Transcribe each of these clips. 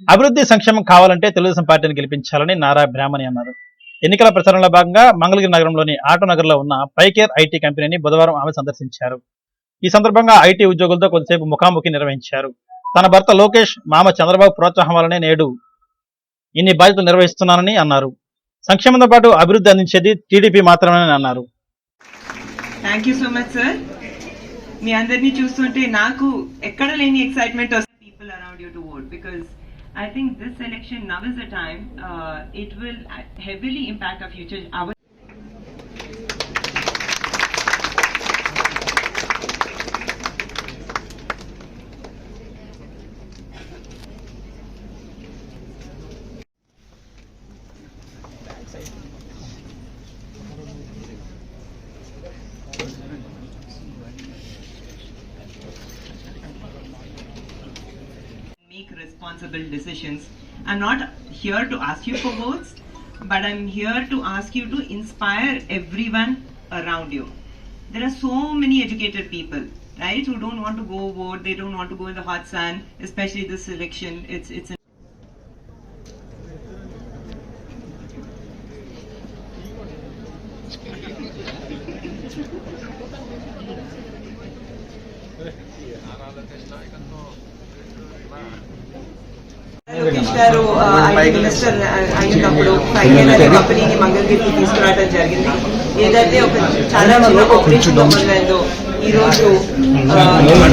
అభివృద్ధి సంక్షేమం కావాలంటే తెలుగుదేశం పార్టీని గెలిపించాలని నారా బ్రాహ్మణి అన్నారు. ఎన్నికల ప్రచారంలో భాగంగా మంగళగిరి నగరంలోని ఆటో నగర్లో ఉన్న పైకేర్ ఐటీ కంపెనీని బుధవారం ఆమె సందర్శించారు. ఈ సందర్భంగా ఐటీ ఉద్యోగులతో కొద్దిసేపు ముఖాముఖి నిర్వహించారు. తన భర్త లోకేష్ మామ చంద్రబాబు ప్రోత్సాహం వల్లనే నేడు ఇన్ని బాధ్యతలు నిర్వహిస్తున్నానని అన్నారు. సంక్షేమంతో పాటు అభివృద్ధి అందించేది టీడీపీ మాత్రమేనని అన్నారు. Thank you so much sir మీ అందరినీ చూస్తుంటే నాకు ఎక్కడ లేని ఎక్సైట్మెంట్ వస్తుంది people around you to vote because I think this election now is the time. Uh, it will heavily impact our future. Our responsible decisions. I'm not here to ask you for votes, but I'm here to ask you to inspire everyone around you. There are so many educated people, right, who don't want to go vote, they don't want to go in the hot sun, especially this election. It's it's Lokesh garu minister అయినప్పుడు final అనే కంపెనీని మంగళగిరికి తీసుకురావడం జరిగింది. ఏదైతే ఒక చాలా చిన్న operation మొదలైందో ఈ రోజు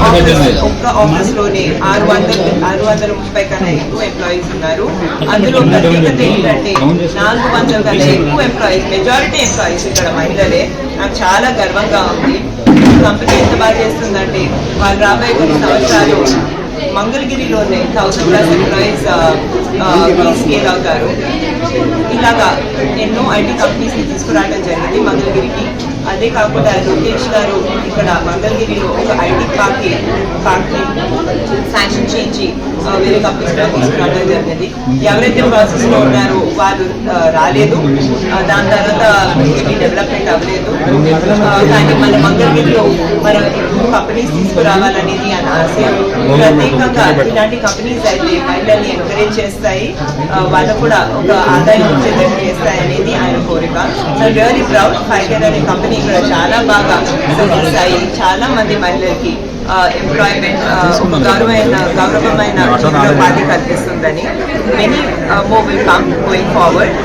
ఆఫీస్- ఒక్క ఆఫీస్లోనే ఆరు వందల ఆరు వందల ముప్పై కన్నా ఎక్కువ ఎంప్లాయీస్ ఉన్నారు. అందులో ప్రత్యేకత ఏంటంటే నాలుగు వందల కన్నా ఎక్కువ ఎంప్లాయీస్ మెజారిటీ ఎంప్లాయీస్ ఇక్కడ మహిళలే. నాకు చాలా గర్వంగా ఉంది. కంపెనీ ఎంత బాగా చేస్తుందంటే వాళ్ళు రాబోయే కొన్ని సంవత్సరాలు మంగళగిరిలోనే థౌసండ్ ప్లస్ ఎంప్లాయీస్ స్కేల్ అవుతారు. ఇలాగా ఎన్నో ఐటీ కంపెనీస్ని తీసుకురావడం జరిగింది మంగళగిరికి. అదే కాకుండా లోకేష్ గారు ఇక్కడ మంగళగిరిలో ఒక ఐటీ పార్క్ పార్క్ని శాంక్షన్ చేయించి వేరే కంపెనీస్ కూడా తీసుకురావడం జరిగింది. ఎవరైతే ప్రాసెస్లో ఉన్నారో వాళ్ళు రాలేదు. దాని తర్వాత డెవలప్మెంట్ అవ్వలేదు. కానీ మన మంగళగిరిలో మన కంపెనీస్ తీసుకురావాలనేది ఆయన ఆశయం ప్రత్యేకంగా ఇలాంటి కంపెనీస్ అయితే మహిళల్ని ఎంకరేజ్ చేస్తాయి. ఆ, వాళ్ళకు కూడా ఒక ఆదాయం వచ్చేటట్టు చేస్తాయి అనేది ఆయన కోరిక. సో రియలీ ప్రౌడ్ ఫైగర్ అనే కంపెనీ కూడా చాలా బాగా అయ్యి చాలా మంది మహిళలకి ఎంప్లాయ్మెంట్ గౌరవమైన గౌరవమైన ఉపాధి కల్పిస్తుందని many more will come going forward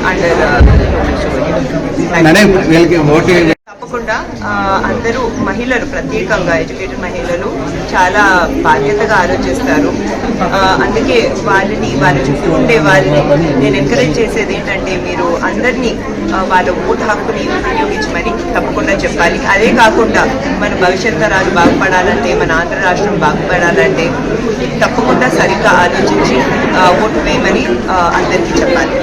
under వీళ్ళకి ఓటు తప్పకుండా అందరూ మహిళలు ప్రత్యేకంగా ఎడ్యుకేటెడ్ మహిళలు చాలా బాధ్యతగా ఆలోచిస్తారు. అందుకే వాళ్ళని వాళ్ళ చుట్టూ ఉండే వాళ్ళని నేను ఎంకరేజ్ చేసేది ఏంటంటే మీరు అందరినీ వాళ్ళ ఓటు హక్కుని వినియోగించమని తప్పకుండా చెప్పాలి. అదే కాకుండా మన భవిష్యత్ తరాలు బాగుపడాలంటే మన ఆంధ్ర రాష్ట్రం బాగుపడాలంటే తప్పకుండా సరిగ్గా ఆలోచించి ఓటు వేయమని అందరికీ చెప్పాలి.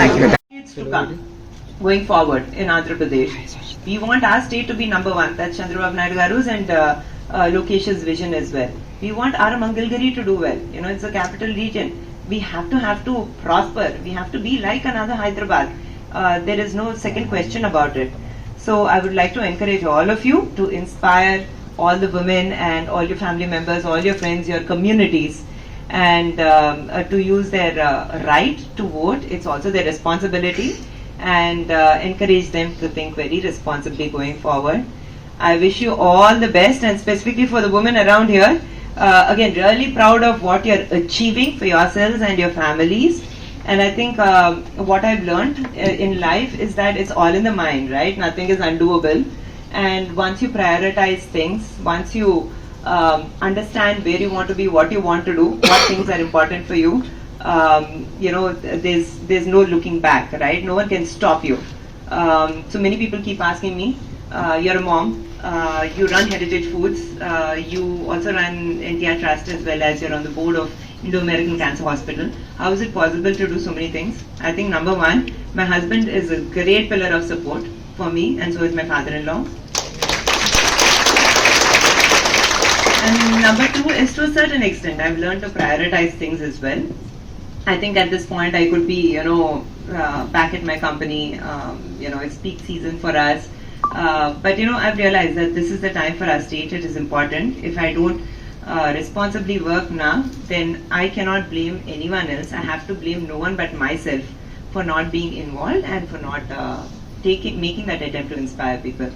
Thank you going forward in Andhra Pradesh. We want our state to be number one. That's Chandrababu Naidu Garu's and uh, uh, Lokesh's vision as well. We want our Mangalgiri to do well. You know, it's a capital region. We have to have to prosper. We have to be like another Hyderabad. Uh, there is no second question about it. So I would like to encourage all of you to inspire all the women and all your family members, all your friends, your communities and um, uh, to use their uh, right to vote. It's also their responsibility and uh, encourage them to think very responsibly going forward. I wish you all the best and specifically for the women around here. Uh, again, really proud of what you're achieving for yourselves and your families. And I think um, what I've learned uh, in life is that it's all in the mind, right? Nothing is undoable. And once you prioritize things, once you um, understand where you want to be, what you want to do, what things are important for you. Um, you know, there's there's no looking back, right? No one can stop you. Um, so many people keep asking me, uh, "You're a mom. Uh, you run Heritage Foods. Uh, you also run India Trust as well as you're on the board of Indo-American Cancer Hospital. How is it possible to do so many things? I think number one, my husband is a great pillar of support for me, and so is my father-in-law. And number two is to a certain extent, I've learned to prioritize things as well. I think at this point I could be, you know, uh, back at my company. Um, you know, it's peak season for us. Uh, but you know, I've realized that this is the time for us our state. It is important. If I don't uh, responsibly work now, then I cannot blame anyone else. I have to blame no one but myself for not being involved and for not uh, taking making that attempt to inspire people.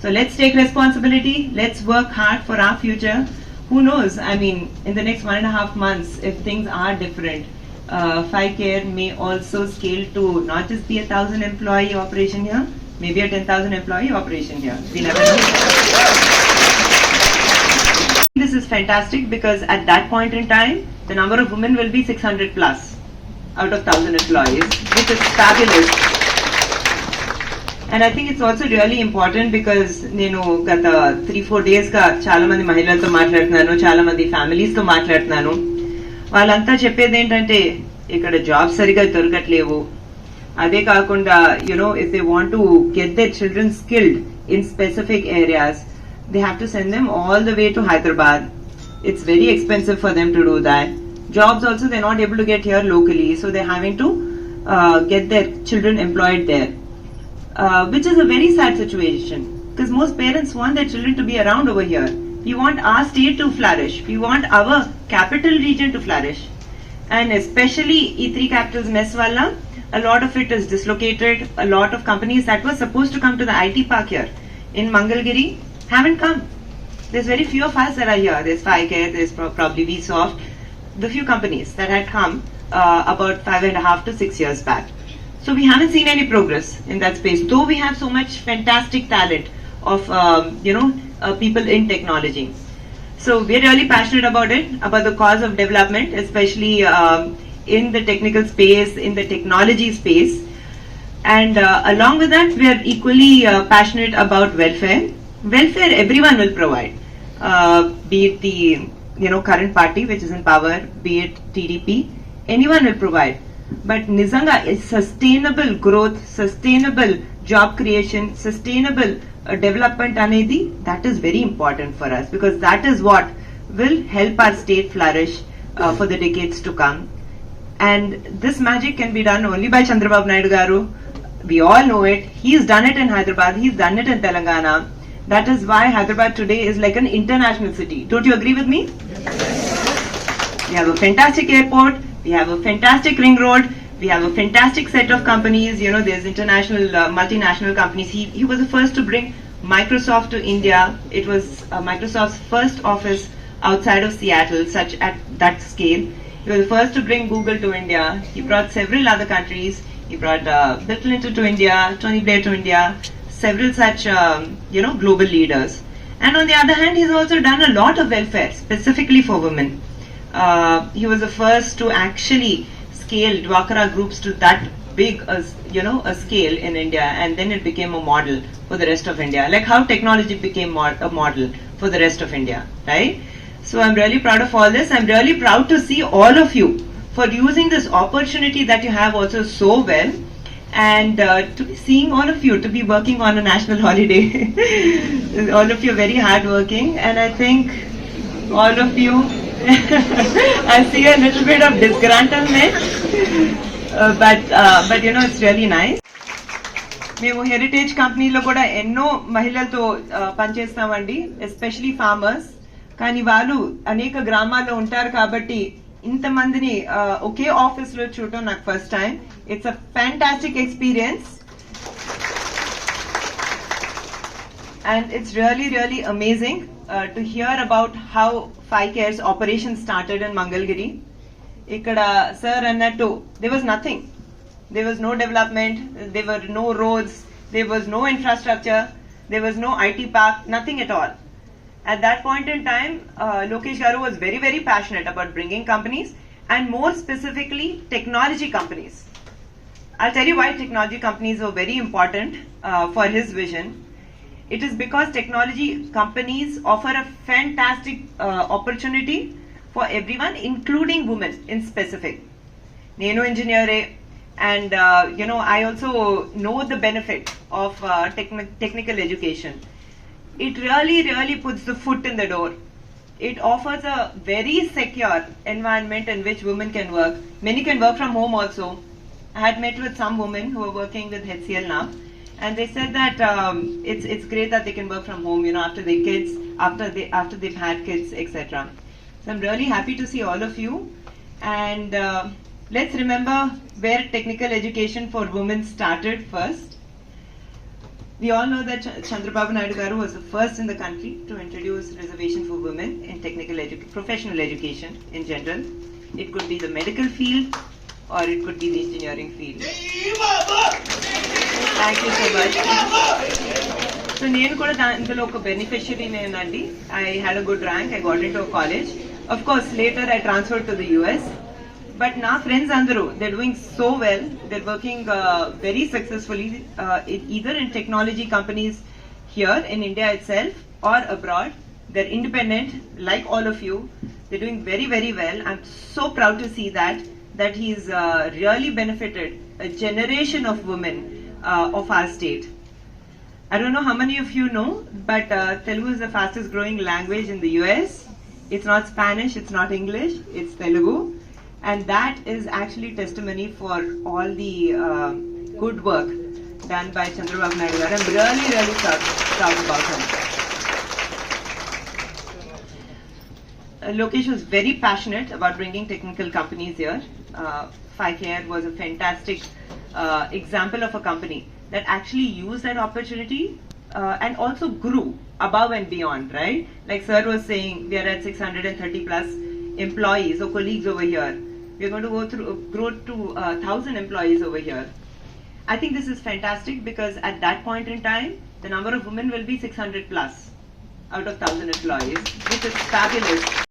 So let's take responsibility. Let's work hard for our future. Who knows? I mean, in the next one and a half months, if things are different, uh, Five Care may also scale to not just be a thousand employee operation here, maybe a ten thousand employee operation here. We never know. This is fantastic because at that point in time, the number of women will be 600 plus out of 1000 employees, which is fabulous. And I think it's also really important because నేను గత three four days గా చాలా మంది మహిళలతో మాట్లాడుతున్నాను చాలా మంది families తో మాట్లాడుతున్నాను వాళ్ళంతా చెప్పేది ఏంటంటే ఇక్కడ జాబ్ సరిగా దొరకట్లేవు అదే కాకుండా you know if they want to get their children skilled in specific areas they have to send them all the way to Hyderabad it's very expensive for them to do that. Jobs also they're not able to get here locally, so they're having to uh, get their children employed there, uh, which is a very sad situation because most parents want their children to be around over here. We want our state to flourish. We want our capital region to flourish, and especially E3 capitals Meswala. A lot of it is dislocated. A lot of companies that were supposed to come to the IT park here in Mangalgiri haven't come. There's very few of us that are here. There's Ficare, there's pro- probably Vsoft, the few companies that had come uh, about five and a half to six years back. So we haven't seen any progress in that space, though we have so much fantastic talent of um, you know uh, people in technology. So we're really passionate about it, about the cause of development, especially um, in the technical space, in the technology space. And uh, along with that, we are equally uh, passionate about welfare. Welfare, everyone will provide, uh, be it the you know current party which is in power, be it TDP, anyone will provide. But Nizanga is sustainable growth, sustainable job creation, sustainable uh, development anedi, that is very important for us because that is what will help our state flourish uh, for the decades to come. And this magic can be done only by Chandrababu Naidu Garu. We all know it. He's done it in Hyderabad. He's done it in Telangana. That is why Hyderabad today is like an international city. Don't you agree with me? We have a fantastic airport. We have a fantastic ring road. We have a fantastic set of companies. You know, there's international, uh, multinational companies. He, he was the first to bring Microsoft to India. It was uh, Microsoft's first office outside of Seattle, such at that scale. He was the first to bring Google to India. He brought several other countries. He brought uh, Bill Clinton to India, Tony Blair to India, several such, um, you know, global leaders. And on the other hand, he's also done a lot of welfare, specifically for women. Uh, he was the first to actually scale Dwakara groups to that big, a, you know, a scale in India, and then it became a model for the rest of India. Like how technology became mo- a model for the rest of India, right? So I'm really proud of all this. I'm really proud to see all of you for using this opportunity that you have also so well and uh, to be seeing all of you to be working on a national holiday all of you are very hardworking and i think all of you i see a little bit of disgruntlement uh, but uh, but you know it's really nice. మేము heritage కంపెనీలో కూడా ఎన్నో మహిళలతో uh, పనిచేస్తామండి especially farmers కానీ వాళ్ళు అనేక గ్రామాల్లో ఉంటారు కాబట్టి ఇంతమందిని uh, ఒకే ఆఫీస్లో చూడటం నాకు first time it's a fantastic experience and it's really, really amazing uh, to hear about how FICARE's operation started in Mangalgiri. Ikkada, sir annattu, there was nothing. There was no development, there were no roads, there was no infrastructure, there was no IT park, nothing at all. At that point in time, uh, Lokesh Garu was very, very passionate about bringing companies and more specifically technology companies. I'll tell you why technology companies were very important uh, for his vision it is because technology companies offer a fantastic uh, opportunity for everyone, including women in specific. Nano engineering, and uh, you know, I also know the benefit of uh, techni- technical education. It really, really puts the foot in the door. It offers a very secure environment in which women can work. Many can work from home also. I had met with some women who are working with HCL now, and they said that um, it's it's great that they can work from home. You know, after their kids, after they after they've had kids, etc. So I'm really happy to see all of you. And uh, let's remember where technical education for women started first. We all know that Ch- Chandrababu Naidu Garu was the first in the country to introduce reservation for women in technical edu- professional education in general. It could be the medical field or it could be the engineering field. Thank you so much. So నేను కూడా దా- ఇందులో ఒక beneficiary నేనండి I had a good rank I got in to college of course later I transfer to the US but నా friends అందరూ they doing so well they working very successfully either in technology companies here in India it self are abroad they're independent like all of you they're doing very very well i'm so proud to see that that he's uh, really benefited a generation of women uh, of our state I don't know how many of you know, but uh, Telugu is the fastest growing language in the US. It's not Spanish, it's not English, it's Telugu. And that is actually testimony for all the uh, good work done by Chandrababu Naidu. I'm really, really proud, proud about him. Uh, Lokesh was very passionate about bringing technical companies here. Uh, was a fantastic uh, example of a company that actually used that opportunity uh, and also grew above and beyond, right? Like Sir was saying, we are at 630 plus employees or colleagues over here. We are going to go through, grow to uh, 1,000 employees over here. I think this is fantastic because at that point in time, the number of women will be 600 plus out of 1,000 employees, which is fabulous.